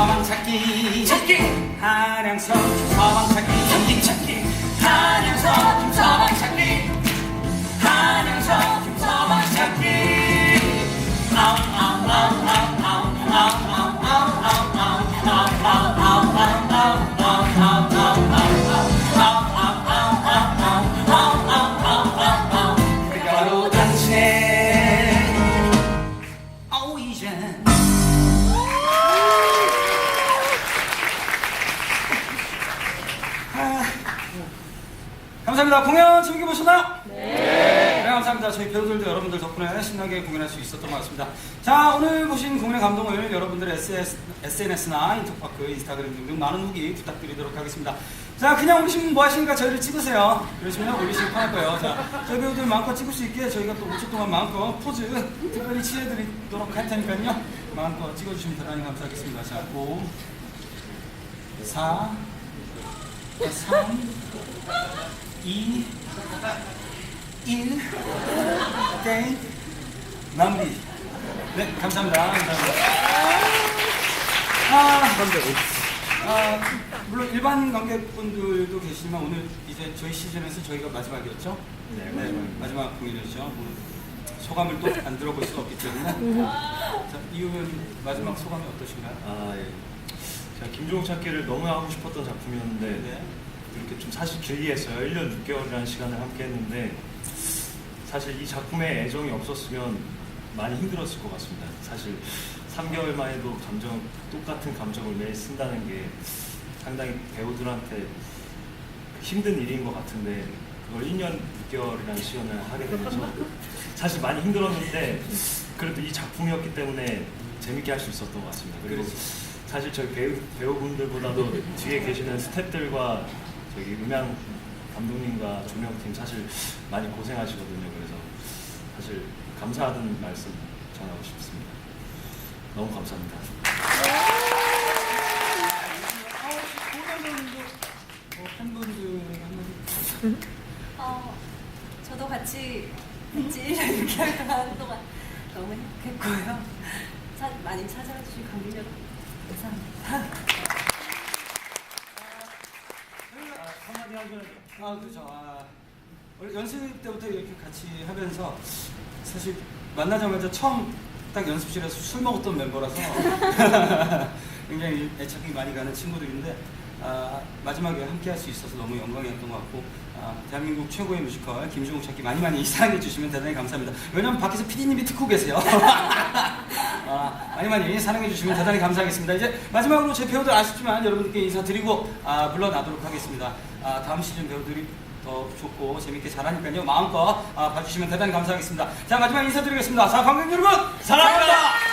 서방 찾기. 찾기. 한양성 서방 찾기. 찾기 찾기. 한양성 서방 찾기. 한양성 서방 찾기. 바로 당신의 오이젠 감사합니다. 공연 재밌게 보셨나요? 네. 감사합니다. 저희 배우들도 여러분들 덕분에 신나게 공연할 수 있었던 것 같습니다. 자, 오늘 보신 공연의 감동을 여러분들의 SS, SNS나 인터파크, 인스타그램 등등 많은 후기 부탁드리도록 하겠습니다. 자, 그냥 오시면 뭐 하시니까 저희를 찍으세요. 그러시면 올리시면 편할 거예요. 자, 저희 배우들 마음껏 찍을 수 있게 저희가 또 5초 동안 마음껏 포즈 특별히 취해드리도록 할 테니까요. 마음껏 찍어주시면 대단히 감사하겠습니다. 자, 5, 4, 3, 2, 1, 땡, 마무리. 네, 감사합니다. 감사합니다. 아, 아, 물론 일반 관객분들도 계시지만 오늘 이제 저희 시즌에서 저희가 마지막이었죠? 네, 마지막 공연이었죠. 뭐 소감을 또 안 들어볼 수가 없기 때문에. 자, 이후면 마지막 소감이 어떠신가요? 아, 예. 제가 김종욱 찾기를 너무 하고 싶었던 작품이었는데 네. 이렇게 좀 사실 길게 했어요. 1년 6개월이라는 시간을 함께 했는데 사실 이 작품에 애정이 없었으면 많이 힘들었을 것 같습니다. 사실 3개월 만에도 감정 똑같은 감정을 매일 쓴다는 게 상당히 배우들한테 힘든 일인 것 같은데 그걸 1년 6개월이라는 시간을 하게 되면서 사실 많이 힘들었는데 그래도 이 작품이었기 때문에 재밌게 할 수 있었던 것 같습니다. 그리고 그렇지. 사실 저희 배우, 배우분들보다도 뒤에 계시는 스태프들과 저기 음향 감독님과 조명팀 사실 많이 고생하시거든요. 그래서 사실 감사하다는 말씀 전하고 싶습니다. 너무 감사합니다. 어, 저도 같이 같이 이렇게 하는 동안 너무 행복했고요. 차, 많이 찾아와 주신 관객 여러분 감사합니다. 하셔야죠. 아 그렇죠. 아, 원래 연습 때부터 이렇게 같이 하면서 사실 만나자마자 처음 딱 연습실에서 술 먹었던 멤버라서 굉장히 애착이 많이 가는 친구들인데 아, 마지막에 함께 할 수 있어서 너무 영광이었던 것 같고 아, 대한민국 최고의 뮤지컬 김종욱 찾기 많이 많이 사랑해 주시면 대단히 감사합니다. 왜냐면 밖에서 PD님이 듣고 계세요. 아, 많이 많이 사랑해 주시면 대단히 감사하겠습니다. 이제 마지막으로 제 배우들 아쉽지만 여러분들께 인사드리고 아, 물러나도록 하겠습니다. 아, 다음 시즌 배우들이 더 좋고 재밌게 잘하니까요. 마음껏 아, 봐주시면 대단히 감사하겠습니다. 자 마지막 인사드리겠습니다. 자 관객 여러분 사랑합니다.